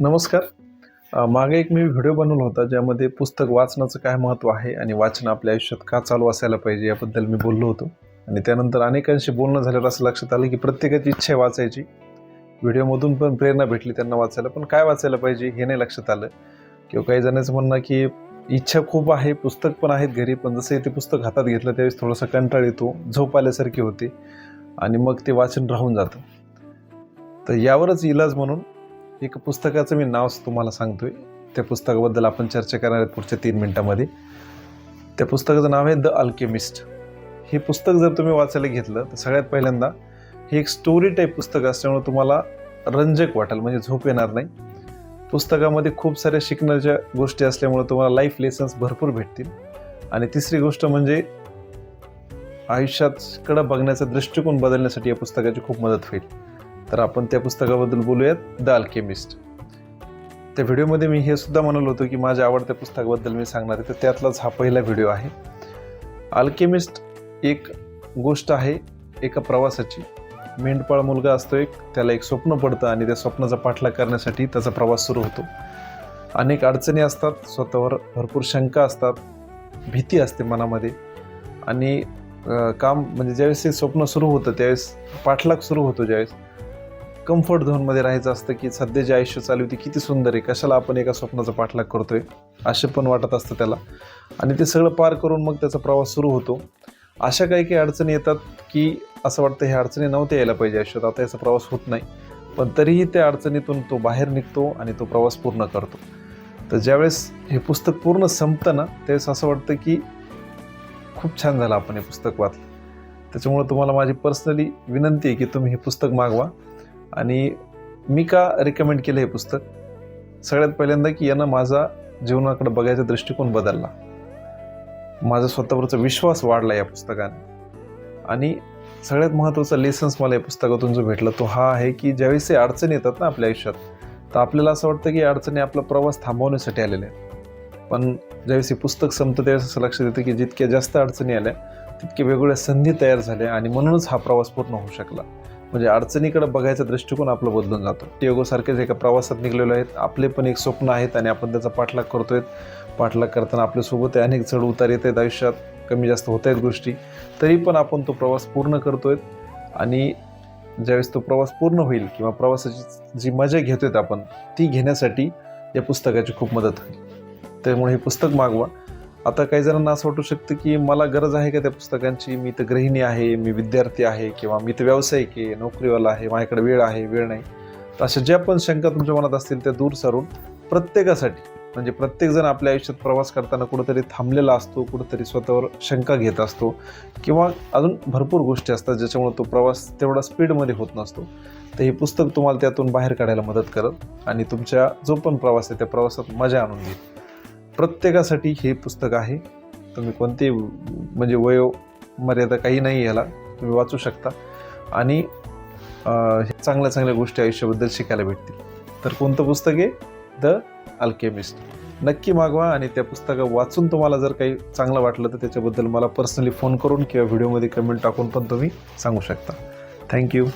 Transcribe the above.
नमस्कार. मागे एक मी व्हिडिओ बनवला होता ज्यामध्ये पुस्तक वाचनाचं काय महत्त्व आहे आणि वाचन आपल्या आयुष्यात का चालू असायला पाहिजे याबद्दल मी बोललो होतो. आणि त्यानंतर अनेकांशी बोलणं झाल्यावर असं लक्षात आलं की प्रत्येकाची इच्छा आहे वाचायची. व्हिडिओमधून पण प्रेरणा भेटली त्यांना वाचायला. पण काय वाचायला पाहिजे हे नाही लक्षात आलं. किंवा काही जणांचं म्हणणं की इच्छा खूप आहे पुस्तक पण आहेत घरी पण जसं ते पुस्तक हातात घेतलं त्यावेळेस थोडासा कंटाळ येतो झोप आल्यासारखी होते आणि मग ते वाचन राहून जातं. तर यावरच इलाज म्हणून एक पुस्तकाचं मी नाव तुम्हाला सांगतोय. त्या पुस्तकाबद्दल आपण चर्चा करणार आहेत पुढच्या तीन मिनिटामध्ये. त्या पुस्तकाचं नाव आहे द अल्केमिस्ट. हे पुस्तक जर तुम्ही वाचायला घेतलं तर सगळ्यात पहिल्यांदा हे एक स्टोरी टाईप पुस्तक असल्यामुळे तुम्हाला रंजक वाटेल म्हणजे झोप येणार नाही. पुस्तकामध्ये खूप साऱ्या शिकण्याच्या गोष्टी असल्यामुळे तुम्हाला लाईफ लेसन्स भरपूर भेटतील. आणि तिसरी गोष्ट म्हणजे आयुष्याकडं बघण्याचा दृष्टिकोन बदलण्यासाठी या पुस्तकाची खूप मदत होईल. तर आपण त्या पुस्तकाबद्दल बोलूयात द अल्केमिस्ट. त्या व्हिडिओमध्ये मी हे सुद्धा म्हणालो होतो की माझ्या आवडत्या पुस्तकाबद्दल मी सांगणार आहे तर त्यातलाच हा पहिला व्हिडिओ आहे. अल्केमिस्ट एक गोष्ट आहे एका प्रवासाची. मेंढपाळ मुलगा असतो एक त्याला एक स्वप्न पडतं आणि त्या स्वप्नाचा पाठलाग करण्यासाठी त्याचा प्रवास सुरू होतो. अनेक अडचणी असतात स्वतःवर भरपूर शंका असतात भीती असते मनामध्ये. आणि काम म्हणजे ज्यावेळेस हे स्वप्न सुरू होतं त्यावेळेस पाठलाग सुरू होतो ज्यावेळेस. कम्फर्ट झोनमध्ये राहायचं असतं की सध्या जे आयुष्य चालू होती किती सुंदर आहे कशाला आपण एका स्वप्नाचा पाठलाग करतोय असे पण वाटत असतं त्याला. आणि ते सगळं पार करून मग त्याचा प्रवास सुरू होतो. अशा काही काही अडचणी येतात की असं वाटतं ह्या अडचणी नव्हत्या यायला पाहिजे आयुष्यात आता याचा प्रवास होत नाही. पण तरीही त्या अडचणीतून तो बाहेर निघतो आणि तो प्रवास पूर्ण करतो. तर ज्यावेळेस हे पुस्तक पूर्ण संपतं ना त्यावेळेस असं वाटतं की खूप छान झालं आपण हे पुस्तक वाचलं. त्याच्यामुळे तुम्हाला माझी पर्सनली विनंती आहे की तुम्ही हे पुस्तक मागवा. आणि मी का रिकमेंड केलं हे पुस्तक? सगळ्यात पहिल्यांदा की यानं माझा जीवनाकडे बघायचा दृष्टिकोन बदलला. माझा स्वतःवरचा विश्वास वाढला या पुस्तकाने. आणि सगळ्यात महत्त्वाचा लेसन्स मला या पुस्तकातून जो भेटला तो हा आहे की ज्यावेळेस हे अडचणी येतात ना आपल्या आयुष्यात तर आपल्याला असं वाटतं की या अडचणी आपला प्रवास थांबवण्यासाठी आलेल्या आहेत. पण ज्यावेळेस हे पुस्तक संपतं त्यावेळेस असं लक्षात येतं की जितक्या जास्त अडचणी आल्या तितक्या वेगवेगळ्या संधी तयार झाल्या आणि म्हणूनच हा प्रवास पूर्ण होऊ शकला. म्हणजे अडचणीकडे बघायचा दृष्टिकोन आपला बदलून जातो. टियोगोसारखेच एका प्रवासात निघलेलो आहेत. आपले पण एक स्वप्न आहेत आणि आपण त्याचा पाठलाग करतोय. पाठलाग करताना आपल्यासोबत अनेक चढ उतार येत आहेत. आयुष्यात कमी जास्त होत आहेत गोष्टी. तरी पण आपण तो प्रवास पूर्ण करतोय आणि ज्यावेळेस तो प्रवास पूर्ण होईल किंवा प्रवासाची जी मजा घेतोय आपण ती घेण्यासाठी या पुस्तकाची खूप मदत होईल. त्यामुळे हे पुस्तक मागवा. आता काही जणांना असं वाटू शकतं की मला गरज आहे का त्या पुस्तकांची? मी तर गृहिणी आहे मी विद्यार्थी आहे किंवा मी तर व्यावसायिक आहे नोकरीवाला आहे माझ्याकडे वेळ आहे वेळ नाही. तर अशा ज्या पण शंका तुमच्या मनात असतील त्या दूर सारून प्रत्येकासाठी म्हणजे प्रत्येकजण आपल्या आयुष्यात प्रवास करताना कुठंतरी थांबलेला असतो कुठंतरी स्वतःवर शंका घेत असतो किंवा अजून भरपूर गोष्टी असतात ज्याच्यामुळे तो प्रवास तेवढा स्पीडमध्ये होत नसतो. तर हे पुस्तक तुम्हाला त्यातून बाहेर काढायला मदत करत आणि तुमच्या जो पण प्रवास आहे त्या प्रवासात मजा आणून देईल. प्रत्येकासाठी हे पुस्तक आहे. तुम्ही कोणते म्हणजे वयो मर्यादा काही नाही याला. तुम्ही वाचू शकता. आणि हे चांगल्या चांगल्या गोष्टी आयुष्याबद्दल शिकायला भेटतील. तर कोणतं पुस्तक आहे? The Alchemist. नक्की मागवा आणि त्या पुस्तकं वाचून तुम्हाला जर काही चांगलं वाटलं तर त्याच्याबद्दल मला पर्सनली फोन करून किंवा व्हिडिओमध्ये कमेंट टाकून पण तुम्ही सांगू शकता. थँक्यू